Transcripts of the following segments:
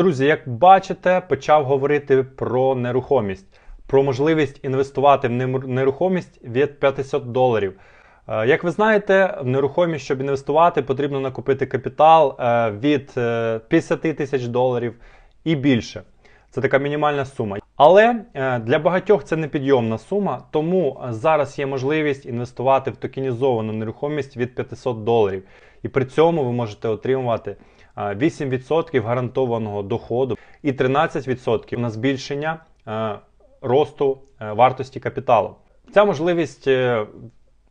Друзі, як бачите, почав говорити про нерухомість, про можливість інвестувати в нерухомість від 500 доларів. Е, Як ви знаєте, в нерухомість, щоб інвестувати, потрібно накопити капітал е, від е, 50 тисяч доларів і більше. Це така мінімальна сума. Але е, для багатьох це непідйомна сума, тому е, зараз є можливість інвестувати в токенізовану нерухомість від 500 доларів. І при цьому ви можете отримувати е, 8% гарантованого доходу і 13% на збільшення е, росту е, вартості капіталу. Ця можливість е,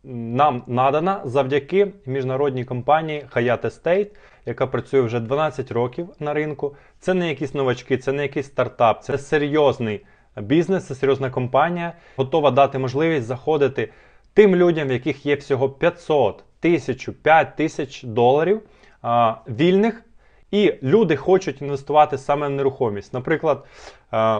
нам надана завдяки міжнародній компанії Hayat Estate, яка працює вже 12 років на ринку. Це не якісь новачки, це не якийсь стартап, це серйозний бізнес, це серйозна компанія, готова дати можливість заходити тим людям, в яких є всього 500, 1000, 5000 доларів а, вільних. І люди хочуть інвестувати саме в нерухомість. Наприклад, е,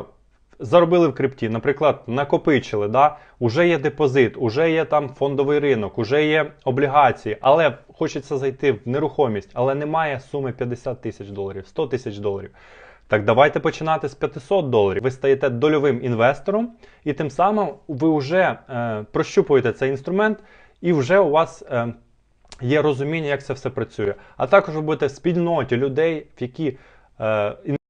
заробили в крипті, наприклад, накопичили, да? уже є депозит, уже є там фондовий ринок, уже є облігації, але хочеться зайти в нерухомість, але немає суми 50 тисяч доларів, 100 тисяч доларів. Так давайте починати з 500 доларів. Ви стаєте дольовим інвестором, і тим самим ви вже е, прощупуєте цей інструмент, і вже у вас е, є розуміння, як це все працює. А також ви будете в спільноті людей, в які е,